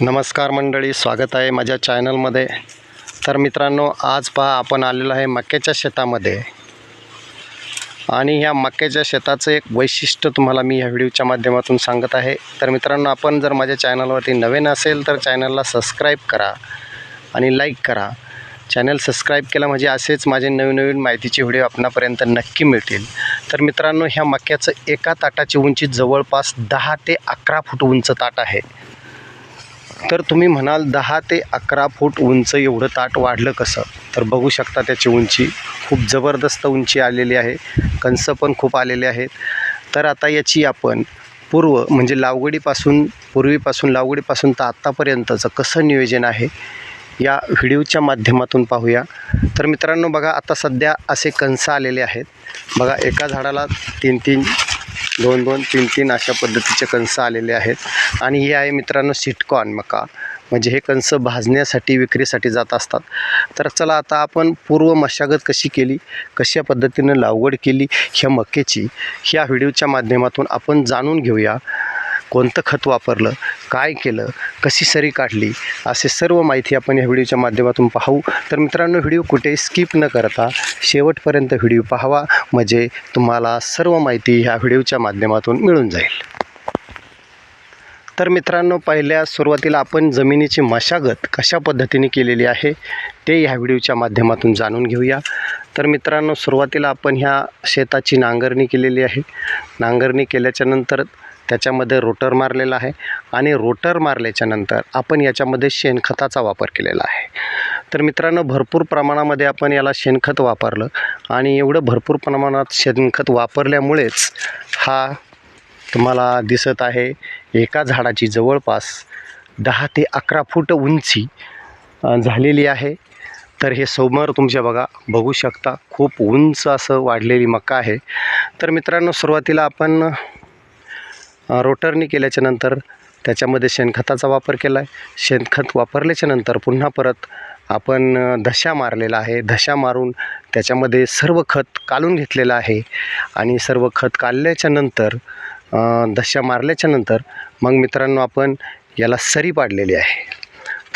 नमस्कार मंडळी स्वागत आहे माझ्या चॅनलमध्ये. तर मित्रांनो आज पहा आपण आलेलो आहे मक्याच्या शेतामध्ये. आणि ह्या मक्याच्या शेताचं एक वैशिष्ट्य तुम्हाला मी ह्या व्हिडिओच्या माध्यमातून सांगत आहे. तर मित्रांनो आपण जर माझ्या चॅनलवरती नवीन असेल तर चॅनलला सबस्क्राईब करा आणि लाईक करा. चॅनल सबस्क्राईब केला म्हणजे असेच माझे नवीन नवीन माहितीचे व्हिडिओ आपणापर्यंत नक्की मिळतील. तर मित्रांनो ह्या मक्याचं एका ताटाची उंची जवळपास दहा ते अकरा फूट उंच ताट आहे. तर तुम्ही म्हणाल दहा ते अकरा फूट उंच एवढं ताट वाढलं कसं? तर बघू शकता त्याची उंची. खूप जबरदस्त उंची आलेली आहे. कंस पण खूप आलेले आहेत. तर आता याची आपण पूर्व म्हणजे लावगडीपासून पूर्वीपासून लावगडीपासून तर आत्तापर्यंतचं कसं नियोजन आहे या व्हिडिओच्या माध्यमातून पाहूया. तर मित्रांनो बघा आता सध्या असे कंस आलेले आहेत. बघा एका झाडाला तीन तीन दोन दोन तीन तीन अशा पद्धतीचे कंस आलेले आहेत. आणि हे आहे मित्रांनो सिटकॉन मका. म्हणजे हे कंस भाजण्यासाठी विक्रीसाठी जात असतात. तर चला आता आपण पूर्व मशागत कशी केली कशा पद्धतीनं लागवड केली ह्या मक्याची ह्या व्हिडिओच्या माध्यमातून आपण जाणून घेऊया. कोणतं खत वापरलं काय केलं कशी सरी काढली असे सर्व माहिती आपण या व्हिडिओच्या माध्यमातून पाहू. तर मित्रांनो व्हिडिओ कुठेही स्किप न करता शेवटपर्यंत व्हिडिओ पाहावा. म्हणजे तुम्हाला सर्व माहिती ह्या व्हिडिओच्या माध्यमातून मिळून जाईल. तर मित्रांनो पहिल्या सुरुवातीला आपण जमिनीची मशागत कशा पद्धतीने केलेली आहे ते ह्या व्हिडिओच्या माध्यमातून जाणून घेऊया. तर मित्रांनो सुरुवातीला आपण ह्या शेताची नांगरणी केलेली आहे. नांगरणी केल्याच्यानंतर त्याच्यामध्ये रोटर मारलेला आहे आणि रोटर मारल्याच्यानंतर आपण याच्यामध्ये शेणखताचा वापर केलेला आहे. तर मित्रांनो भरपूर प्रमाणामध्ये आपण याला शेणखत वापरलं आणि एवढं भरपूर प्रमाणात शेणखत वापरल्यामुळेच हा तुम्हाला दिसत आहे एका झाडाची जवळपास दहा ते अकरा फूट उंची झालेली आहे. तर हे समोर तुमच्या बघा बघू शकता खूप उंच असं वाढलेली मका आहे. तर मित्रांनो सुरुवातीला आपण रोटरनी केल्याच्यानंतर त्याच्यामध्ये शेणखताचा वापर केला आहे शेणखत वापरल्याच्यानंतर पुन्हा परत आपण धशा मारलेला आहे. धशा मारून त्याच्यामध्ये सर्व खत काढून घेतलेलं आहे आणि सर्व खत काढल्याच्यानंतर धशा मारल्याच्यानंतर मग मित्रांनो आपण याला सरी पाडलेली आहे.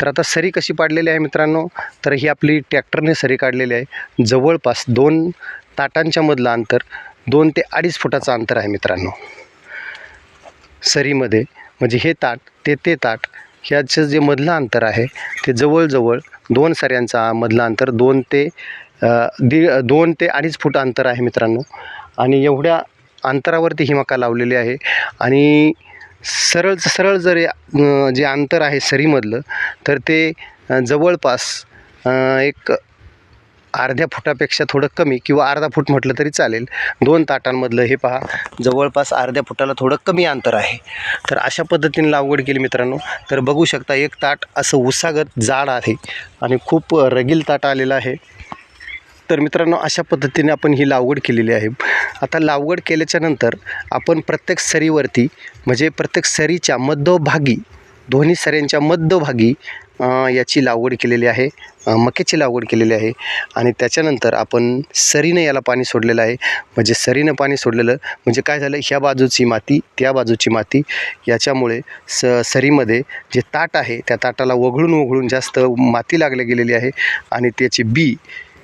तर आता सरी कशी पाडलेली आहे मित्रांनो? तर ही आपली ट्रॅक्टरने सरी काढलेली आहे. जवळपास दोन ताटांच्यामधलं अंतर दोन ते अडीच फुटाचं अंतर आहे मित्रांनो. सरीमध्ये म्हणजे हे ताट ते ते ताट ह्याचं जे मधलं अंतर आहे ते जवळजवळ दोन सऱ्यांचा मधलं अंतर दोन ते दीड दोन ते अडीच फूट अंतर आहे मित्रांनो. आणि एवढ्या अंतरावरती ही मका लावलेली आहे. आणि सरळ सरळ जर जे अंतर आहे सरीमधलं तर ते जवळपास एक अर्ध्या फुटापेक्षा थोडं कमी किंवा अर्धा फूट म्हटलं तरी चालेल. दोन ताटांमधलं हे पहा. जवळपास अर्ध्या फुटाला थोडं कमी अंतर आहे. तर अशा पद्धतीने लागवड केली मित्रांनो. तर बघू शकता एक ताट असं उसागत जाड आहे आणि खूप रगील ताट आलेलं आहे. तर मित्रांनो अशा पद्धतीने आपण ही लागवड केलेली आहे. आता लागवड केल्याच्यानंतर आपण प्रत्येक सरीवरती म्हणजे प्रत्येक सरीच्या मध्यभागी दोन्ही सऱ्यांच्या मध्यभागी याची लागवड केलेली आहे मक्याची लागवड केलेली आहे आणि त्याच्यानंतर आपण सरीनं याला पाणी सोडलेलं आहे. म्हणजे सरीनं पाणी सोडलेलं म्हणजे काय झालं? ह्या बाजूची माती त्या बाजूची माती याच्यामुळे स सरीमध्ये जे ताट आहे त्या ताटाला वघळून वघळून जास्त माती लागली गेलेली आहे आणि त्याची बी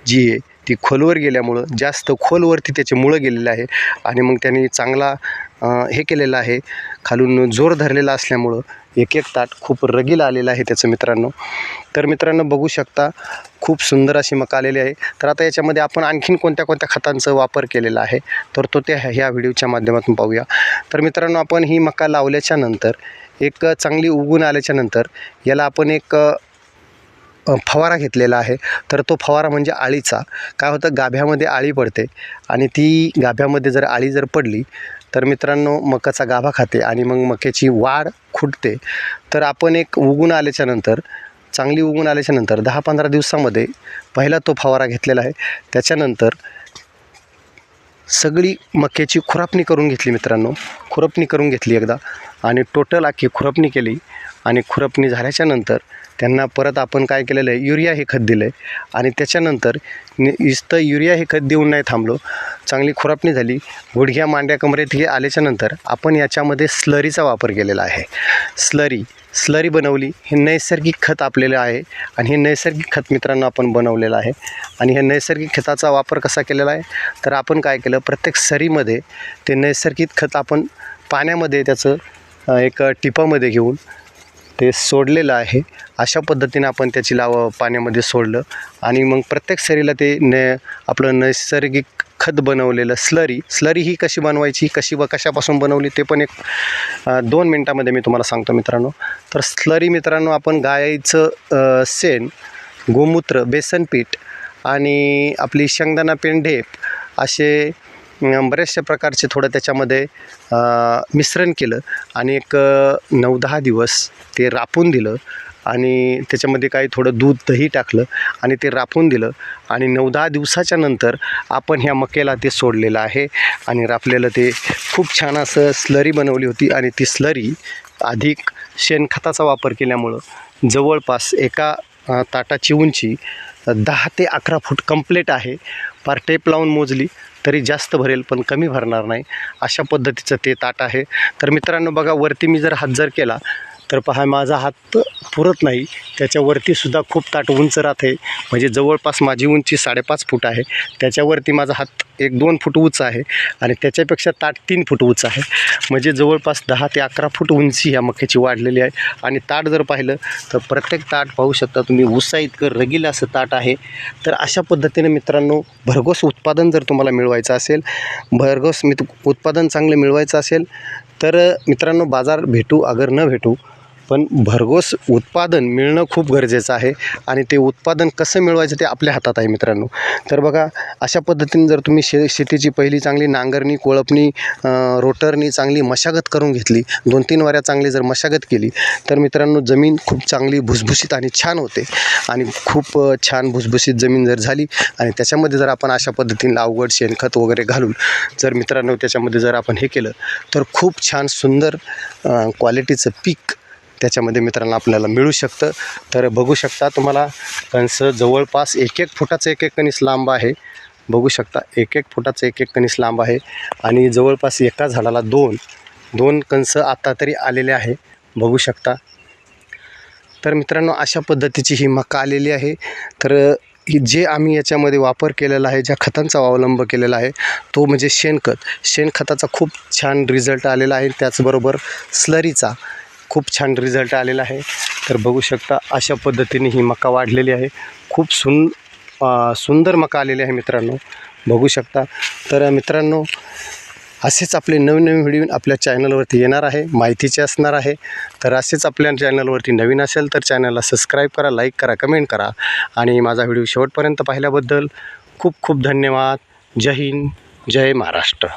जी आहे ती खोलवर गेल्यामुळं जास्त खोलवरती त्याचे मुळं गेलेलं आहे आणि मग त्यांनी चांगला हे केलेलं आहे. खालून जोर धरलेला असल्यामुळं एक एक ताट खूप रगील आलेलं आहे त्याचं मित्रांनो. तर मित्रांनो बघू शकता खूप सुंदर अशी मका आलेली आहे. तर आता याच्यामध्ये आपण आणखीन कोणत्या कोणत्या खतांचा वापर केलेला आहे? तर तो त्या ह्या व्हिडिओच्या माध्यमातून पाहूया. तर मित्रांनो आपण ही मका लावल्याच्या नंतर एक चांगली उगून आल्याच्यानंतर याला आपण एक फवारा घेतलेला आहे. तर तो फवारा म्हणजे आळीचा. काय होतं गाभ्यामध्ये आळी पडते आणि ती गाभ्यामध्ये जर आळी जर पडली तर मित्रांनो मकाचा गाभा खाते आणि मग मक्याची वाढ फुटते. तर आपण एक उगून आल्याच्यानंतर चांगली उगून आल्याच्यानंतर दहा पंधरा दिवसामध्ये पहिला तो फवारा घेतलेला आहे. त्याच्यानंतर सगळी मक्याची खुरापणी करून घेतली मित्रांनो. खुरपणी करून घेतली एकदा. आणि टोटल अख्खी खुरपणी केली. आणि खुरपणी झाल्याच्यानंतर त्यांना परत आपण काय केलेलं आहे? युरिया हे खत दिलं आहे आणि त्याच्यानंतर नि- युरिया हे खत देऊन नाही थांबलो. चांगली खुरपणी झाली. गुडघ्या मांड्या कमरेत हे आल्याच्यानंतर आपण याच्यामध्ये स्लरीचा वापर केलेला आहे. स्लरी स्लरी बनवली. हे नैसर्गिक खत आपलेलं आहे. आणि हे नैसर्गिक खत मित्रांनो आपण बनवलेलं आहे. आणि हे नैसर्गिक खताचा वापर कसा केलेला आहे? तर आपण काय केलं? प्रत्येक सरीमध्ये ते नैसर्गिक खत आपण पाण्यामध्ये त्याचं एक टिपामध्ये घेऊन ते सोडलेलं आहे. अशा पद्धतीने आपण त्याची लाव पाण्यामध्ये सोडलं. आणि मग प्रत्येक सरीला ते न आपलं नैसर्गिक खत बनवलेलं स्लरी. स्लरी ही कशी बनवायची कशी व कशापासून बनवली ते पण एक दोन मिनटामध्ये मी तुम्हाला सांगतो मित्रांनो. तर स्लरी मित्रांनो आपण गायचं सेन शेण गोमूत्र बेसन पीठ आणि आपली शेंगदाणा पेंढेप असे बऱ्याचशा प्रकारचे थोडं त्याच्यामध्ये मिश्रण केलं आणि एक नऊ दहा दिवस ते रापून दिलं आणि त्याच्यामध्ये काही थोडं दूध दही टाकलं आणि ते रापून दिलं आणि नऊ दहा दिवसाच्या नंतर आपण ह्या मकेला ते सोडलेलं आहे आणि रापलेलं ते खूप छान असं स्लरी बनवली होती आणि ती स्लरी अधिक शेणखताचा वापर केल्यामुळं जवळपास एका ताटाची उंची दहा ते अकरा फूट कंप्लीट आहे. पार टेप लावून मोजली तरी जास्त भरेल पण कमी भरणार नाही. अशा पद्धतीचं ते ताट आहे. तर मित्रांनो बघा वरती मी जर हात जर केला तर पहा माझा हात पुरत नाही. त्याच्यावरतीसुद्धा खूप ताट उंच राहते म्हणजे जवळपास माझी उंची साडेपाच फूट आहे. त्याच्यावरती माझा हात एक दोन फूट उंच आहे आणि त्याच्यापेक्षा ताट तीन फूट उंच आहे. म्हणजे जवळपास दहा ते अकरा फूट उंची ह्या मक्याची वाढलेली आहे. आणि ताट जर पाहिलं तर प्रत्येक ताट पाहू शकता तुम्ही उसा इतकं रगील असं ताट आहे. तर अशा पद्धतीने मित्रांनो भरघोस उत्पादन जर तुम्हाला मिळवायचं असेल भरघोस मित उत्पादन चांगलं मिळवायचं असेल तर मित्रांनो बाजार भेटू अगर न भेटू पण भरघोस उत्पादन मिळणं खूप गरजेचं आहे आणि ते उत्पादन कसं मिळवायचं ते आपल्या हातात आहे मित्रांनो. तर बघा अशा पद्धतीने जर तुम्ही शे शेतीची पहिली चांगली नांगरणी कोळपणी रोटरनी चांगली मशागत करून घेतली दोन तीन वाऱ्या चांगली जर मशागत केली तर मित्रांनो जमीन खूप चांगली भुसभुशीत आणि छान होते. आणि खूप छान भुसभुशीत जमीन जर झाली आणि त्याच्यामध्ये जर आपण अशा पद्धतीने अवघड शेणखत वगैरे घालून जर मित्रांनो त्याच्यामध्ये जर आपण हे केलं तर खूप छान सुंदर क्वालिटीचं पीक त्याच्यामध्ये मित्रांनो आपल्याला मिळू शकतं. तर बघू शकता तुम्हाला कणस जवळपास एक एक फुटाचं एक एक कणीस लांब आहे. बघू शकता एक एक फुटाचं एक एक कणीस लांब आहे. आणि जवळपास एका झाडाला दोन दोन कणस आत्ता तरी आलेले आहे. बघू शकता. तर मित्रांनो अशा पद्धतीची ही मका आलेली आहे. तर जे आम्ही याच्यामध्ये वापर केलेला आहे ज्या खतांचा अवलंब केलेला आहे तो म्हणजे शेणखत. शेणखताचा खूप छान रिझल्ट आलेला आहे. त्याचबरोबर स्लरीचा. खूप छान रिझल्ट आलेला आहे. तर बघू शकता अशा पद्धतीने ही मका वाढलेली आहे. खूप सुन सुंदर मका आलेली आहे मित्रांनो. बघू शकता. तर मित्रांनो असेच आपले नवीन नवीन व्हिडिओ आपल्या चॅनलवरती येणार आहे. माहितीचे असणार आहे. तर असेच आपल्या चॅनलवरती नवीन असेल तर चॅनलला सबस्क्राईब करा लाईक करा कमेंट करा. आणि माझा व्हिडिओ शेवटपर्यंत पाहिल्याबद्दल खूप खूप धन्यवाद. जय हिंद. जय महाराष्ट्र.